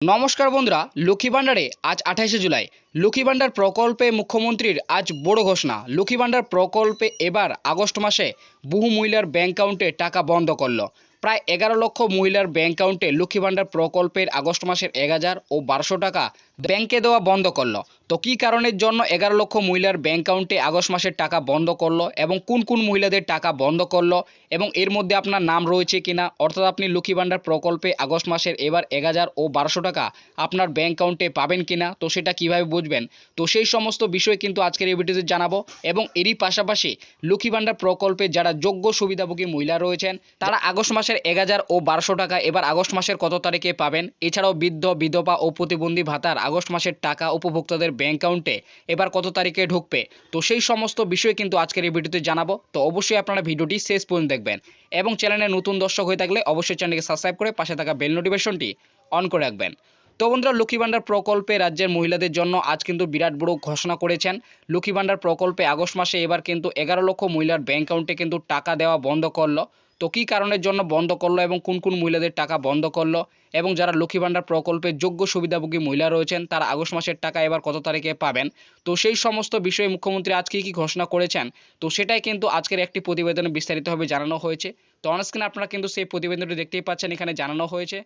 নমস্কার বন্ধুরা, লক্ষ্মী ভাণ্ডারে আজ আঠাশে জুলাই। লক্ষ্মী ভাণ্ডার প্রকল্পে মুখ্যমন্ত্রীর আজ বড় ঘোষণা। লক্ষ্মী ভাণ্ডার প্রকল্পে এবার আগস্ট মাসে বহু মহিলার ব্যাঙ্ক অ্যাকাউন্টে টাকা বন্ধ করল। প্রায় এগারো লক্ষ মহিলার ব্যাঙ্ক অ্যাকাউন্টে লক্ষ্মী ভাণ্ডার প্রকল্পের আগস্ট মাসের এক হাজার ও বারোশো টাকা ব্যাংকে দেওয়া বন্ধ করল। তো কী কারণের জন্য এগারো লক্ষ মহিলার ব্যাংক অ্যাকাউন্টে আগস্ট মাসের টাকা বন্ধ করল এবং কোন কোন মহিলাদের টাকা বন্ধ করল এবং এর মধ্যে আপনার নাম রয়েছে কিনা? অর্থাৎ আপনি লক্ষ্মী ভাণ্ডার প্রকল্পে আগস্ট মাসের এবার এক হাজার ও বারোশো টাকা আপনার ব্যাংক অ্যাকাউন্টে পাবেন কিনা? তো সেটা কীভাবে বুঝবেন? তো সেই সমস্ত বিষয় কিন্তু আজকের এই ভিডিওতে জানাব এবং এরই পাশাপাশি লক্ষ্মী ভাণ্ডার প্রকল্পে যারা যোগ্য সুবিধাভোগী মহিলা রয়েছেন, তারা আগস্ট মাসের এক হাজার ও বারোশো টাকা এবার আগস্ট মাসের কত তারিখে পাবেন? এছাড়াও বৃদ্ধ, বিধবা ও প্রতিবন্ধী ভাতার আগস্ট মাসের টাকা উপভোক্তাদের ব্যাংক অ্যাকাউন্টে এবার কত তারিখে ঢুকবে? তো সেই সমস্ত বিষয় কিন্তু আজকের এই ভিডিওতে জানাব। তো অবশ্যই আপনারা ভিডিওটি শেষ পর্যন্ত দেখবেন এবং চ্যানেলে নতুন দর্শক হয়ে থাকলে অবশ্যই চ্যানেলকে সাবস্ক্রাইব করে পাশে থাকা বেল নোটিফিকেশনটি অন করে রাখবেন। তো বন্ধুরা, লক্ষ্মী ভাণ্ডার প্রকল্পে রাজ্যের মহিলাদের জন্য আজ কিন্তু বিরাট বড় ঘোষণা করেছেন। লক্ষ্মী ভাণ্ডার প্রকল্পে আগস্ট মাসে এবার কিন্তু এগারো লক্ষ মহিলার ব্যাংক অ্যাকাউন্টে কিন্তু টাকা দেওয়া বন্ধ করল। তো কী কারণের জন্য বন্ধ করল এবং কোন কোন মহিলাদের টাকা বন্ধ করল? এবং যারা লক্ষ্মী ভাণ্ডার প্রকল্পের যোগ্য সুবিধাভোগী মহিলা রয়েছেন, তারা আগস্ট মাসের টাকা এবার কত তারিখে পাবেন? তো সেই সমস্ত বিষয়ে মুখ্যমন্ত্রী আজকে কী ঘোষণা করেছেন? তো সেটাই কিন্তু আজকের একটি প্রতিবেদনে বিস্তারিতভাবে জানানো হয়েছে। তো অনস্ক্রিনে আপনারা কিন্তু সেই প্রতিবেদনটি দেখতেই পাচ্ছেন, এখানে জানানো হয়েছে।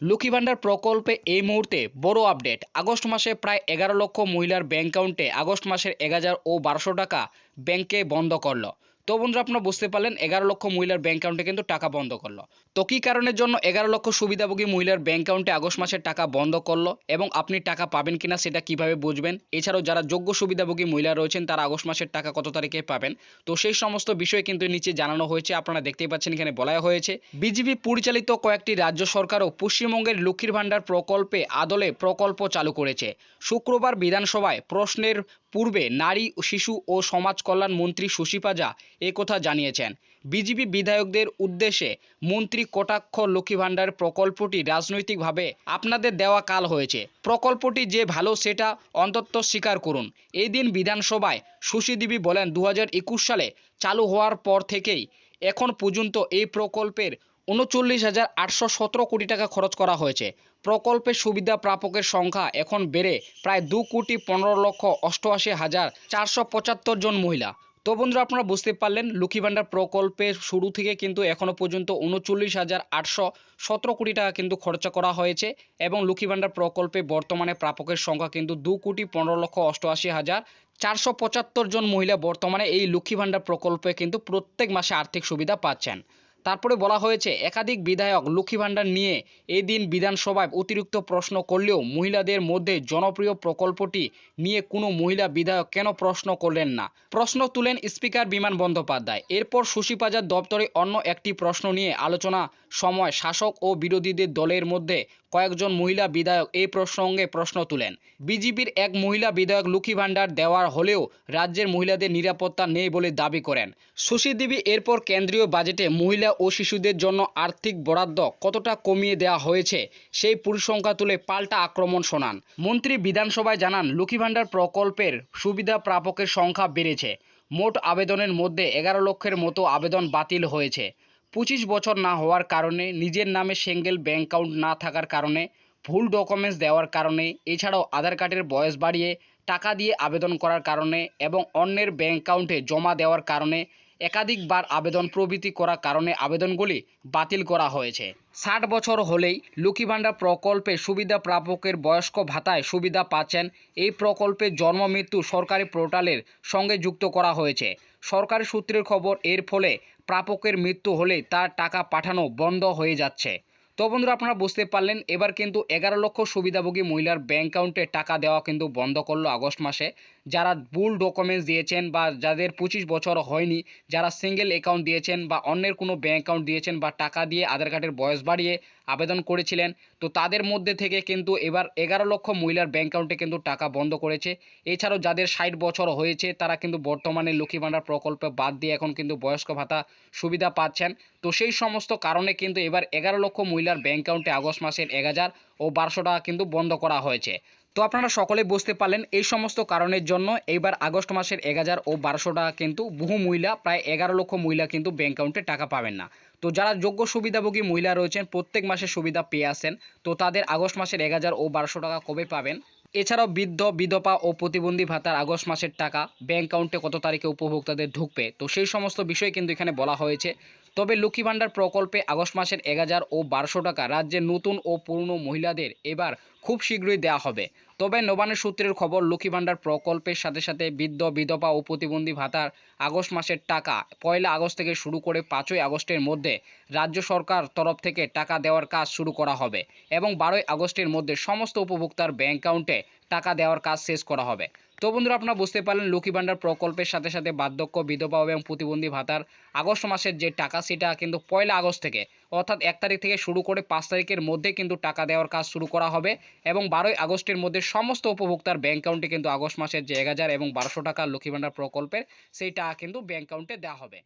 লক্ষ্মী ভাণ্ডার প্রকল্পে এই মুহূর্তে বড় আপডেট। আগস্ট মাসে প্রায় এগারো লক্ষ মহিলার ব্যাংক অ্যাকাউন্টে আগস্ট মাসের এক হাজার ও বারোশো টাকা ব্যাংকে বন্ধ করল। তো বন্ধুরা আপনারা বুঝতে পারলেন, এগারো লক্ষ মহিলার ব্যাংক অ্যাকাউন্টে কিন্তু টাকা বন্ধ করল। তো কী কারণের জন্য এগারো লক্ষ সুবিধাভোগী মহিলার ব্যাংক অ্যাকাউন্টে আগস্ট মাসের টাকা বন্ধ করল এবং আপনি টাকা পাবেন কিনা সেটা কীভাবে বুঝবেন? এছাড়াও যারা যোগ্য সুবিধাভোগী মহিলা রয়েছেন, তারা আগস্ট মাসের টাকা কত তারিখে পাবেন? তো সেই সমস্ত বিষয় কিন্তু নিচে জানানো হয়েছে, আপনারা দেখতেই পাচ্ছেন এখানে বলা হয়েছে। বিজেপি পরিচালিত কয়েকটি রাজ্য সরকারও পশ্চিমবঙ্গের লক্ষ্মীর ভাণ্ডার প্রকল্পে আদলে প্রকল্প চালু করেছে। শুক্রবার বিধানসভায় প্রশ্নের পূর্বে নারী, শিশু ও সমাজ কল্যাণ মন্ত্রী শশী পাজা কথা জানিয়েছেন। বিজেপি বিধায়কদের উদ্দেশ্যে মন্ত্রী কটাক্ষ লক্ষ্মী ভাণ্ডার প্রকল্পটি রাজনৈতিকভাবে আপনাদের দেওয়া কাল হয়েছে। প্রকল্পটি যে ভালো সেটা অন্তত স্বীকার করুন। এই দিন বিধানসভায় সুশী দেবী বলেন দু হাজার একুশ সালে চালু হওয়ার পর থেকেই এখন পর্যন্ত এই প্রকল্পের উনচল্লিশ হাজার আটশো সতেরো কোটি টাকা খরচ করা হয়েছে। প্রকল্পের সুবিধা প্রাপকের সংখ্যা এখন বেড়ে প্রায় দু কোটি পনেরো লক্ষ অষ্টআশি হাজার চারশো পঁচাত্তর জন মহিলা। তো বন্ধুরা আপনারা বুঝতে পারলেন, লক্ষ্মী ভাণ্ডার প্রকল্পের শুরু থেকে কিন্তু এখনও পর্যন্ত উনচল্লিশ হাজার আটশো সতেরো কোটি টাকা কিন্তু খরচা করা হয়েছে এবং লক্ষ্মী ভাণ্ডার প্রকল্পে বর্তমানে প্রাপকের সংখ্যা কিন্তু দু কোটি পনেরো লক্ষ অষ্টআশি হাজার চারশো পঁচাত্তর জন মহিলা বর্তমানে এই লক্ষ্মী ভাণ্ডার প্রকল্পে কিন্তু প্রত্যেক মাসে আর্থিক সুবিধা পাচ্ছেন। তারপরে বলা হয়েছে, একাধিক বিধায়ক লক্ষ্মী ভাণ্ডার নিয়ে এই দিন বিধানসভায় অতিরিক্ত প্রশ্ন করলেও মহিলাদের মধ্যে জনপ্রিয় প্রকল্পটি নিয়ে কোনো মহিলা বিধায়ক কেন প্রশ্ন করলেন না? প্রশ্ন তুলেন স্পিকার বিমান বন্দ্যোপাধ্যায়। এরপর সুশীপাজার দপ্তরে অন্য একটি প্রশ্ন নিয়ে আলোচনা সময় শাসক ও বিরোধীদের দলের মধ্যে কয়েকজন মহিলা বিধায়ক এই প্রসঙ্গে প্রশ্ন তুলেন। বিজেপির এক মহিলা বিধায়ক লক্ষ্মী ভাণ্ডার দেওয়ার হলেও রাজ্যের মহিলাদের নিরাপত্তা নেই বলে দাবি করেন। সুশী দেবী এরপর কেন্দ্রীয় বাজেটে মহিলা ও শিশুদের জন্য আর্থিক বরাদ্দ কতটা কমিয়ে দেওয়া হয়েছে, সেই পরিসংখ্যা তুলে পাল্টা আক্রমণ শোনান। মন্ত্রী বিধানসভায় জানান লক্ষ্মী ভাণ্ডার প্রকল্পের সুবিধা প্রাপকের সংখ্যা বেড়েছে। মোট আবেদনের মধ্যে এগারো লক্ষের মতো আবেদন বাতিল হয়েছে। পঁচিশ বছর না হওয়ার কারণে, নিজের নামে সিঙ্গেল ব্যাঙ্ক অ্যাকাউন্ট না থাকার কারণে, ভুল ডকুমেন্টস দেওয়ার কারণে, এছাড়াও আধার কার্ডের বয়স বাড়িয়ে টাকা দিয়ে আবেদন করার কারণে এবং অন্যের ব্যাঙ্ক অ্যাকাউন্টে জমা দেওয়ার কারণে একাধিকবার আবেদন প্রভৃতি করার কারণে আবেদনগুলি বাতিল করা হয়েছে। ষাট বছর হলেই লক্ষ্মী ভাণ্ডার প্রকল্পে সুবিধা প্রাপকের বয়স্ক ভাতায় সুবিধা পাচ্ছেন। এই প্রকল্পে জন্ম, মৃত্যু সরকারি পোর্টালের সঙ্গে যুক্ত করা হয়েছে। সরকারি সূত্রের খবর, এর ফলে প্রাপকের মৃত্যু হলে তার টাকা পাঠানো বন্ধ হয়ে যাচ্ছে। তো বন্ধুরা আপনারা বুঝতে পারলেন, এবার কিন্তু এগারো লক্ষ সুবিধাভোগী মহিলার ব্যাঙ্ক অ্যাকাউন্টে টাকা দেওয়া কিন্তু বন্ধ করল আগস্ট মাসে। যারা ভুল ডকুমেন্টস দিয়েছেন বা যাদের পঁচিশ বছর হয়নি, যারা সিঙ্গেল অ্যাকাউন্ট দিয়েছেন বা অন্যের কোনো ব্যাঙ্ক অ্যাকাউন্ট দিয়েছেন বা টাকা দিয়ে আধার কার্ডের বয়স বাড়িয়ে আবেদন করেছিলেন, তো তাদের মধ্যে থেকে কিন্তু এবার এগারো লক্ষ মহিলার ব্যাঙ্ক অ্যাকাউন্টে কিন্তু টাকা বন্ধ করেছে। এছাড়াও যাদের ষাট বছর হয়েছে, তারা কিন্তু বর্তমানে লক্ষ্মী ভাণ্ডার প্রকল্পে বাদ দিয়ে এখন কিন্তু বয়স্ক ভাতা সুবিধা পাচ্ছেন। তো সেই সমস্ত কারণে কিন্তু এবার এগারো লক্ষ মহিলার ব্যাঙ্ক অ্যাকাউন্টে আগস্ট মাসের এক হাজার ও বারোশো টাকা কিন্তু বন্ধ করা হয়েছে। তো আপনারা সকলে বুঝতে পারলেন এই সমস্ত কারণের জন্য এইবার আগস্ট মাসের এক হাজার ও বারোশো টাকা কিন্তু বহু মহিলা, প্রায় এগারো লক্ষ মহিলা কিন্তু ব্যাঙ্ক অ্যাকাউন্টে টাকা পাবেন না। তো যারা যোগ্য সুবিধাভোগী মহিলা রয়েছেন, প্রত্যেক মাসে সুবিধা পেয়ে আসেন, তো তাদের আগস্ট মাসের এক হাজার ও বারোশো টাকা কবে পাবেন? এছাড়াও বৃদ্ধ, বিধবা ও প্রতিবন্ধী ভাতার আগস্ট মাসের টাকা ব্যাঙ্ক অ্যাকাউন্টে কত তারিখে উপভোক্তাদের ঢুকবে? তো সেই সমস্ত বিষয় কিন্তু এখানে বলা হয়েছে। তবে লক্ষ্মী ভাণ্ডার প্রকল্পে আগস্ট মাসের এক হাজার ও বারোশো টাকা রাজ্যের নতুন ও পুরনো মহিলাদের এবার খুব শীঘ্রই দেওয়া হবে। তবে নবান্নের সূত্রের খবর, লক্ষ্মী ভাণ্ডার প্রকল্পের সাথে সাথে বৃদ্ধ, বিধবা ও প্রতিবন্ধী ভাতার আগস্ট মাসের টাকা পয়লা আগস্ট থেকে শুরু করে পাঁচই আগস্টের মধ্যে রাজ্য সরকার তরফ থেকে টাকা দেওয়ার কাজ শুরু করা হবে এবং বারোই আগস্টের মধ্যে সমস্ত উপভোক্তার ব্যাঙ্ক অ্যাকাউন্টে টাকা দেওয়ার কাজ শেষ করা হবে। তো বন্ধুরা, আপনারা বুঝতে পারলেন, লক্ষ্মী ভাণ্ডার প্রকল্পের সাথে সাথে বার্ধক্য, বিধবা এবং প্রতিবন্ধী ভাতার আগস্ট মাসের যে টাকা, সেটা কিন্তু পয়লা আগস্ট থেকে, অর্থাৎ এক তারিখ থেকে শুরু করে পাঁচ তারিখের মধ্যে কিন্তু টাকা দেওয়ার কাজ শুরু করা হবে এবং বারোই আগস্টের মধ্যে সমস্ত উপভোক্তার ব্যাঙ্ক অ্যাকাউন্টে কিন্তু আগস্ট মাসের যে এক হাজার এবং বারোশো টাকা লক্ষ্মী ভাণ্ডার প্রকল্পের, সেই টাকা কিন্তু ব্যাঙ্ক অ্যাকাউন্টে দেওয়া হবে।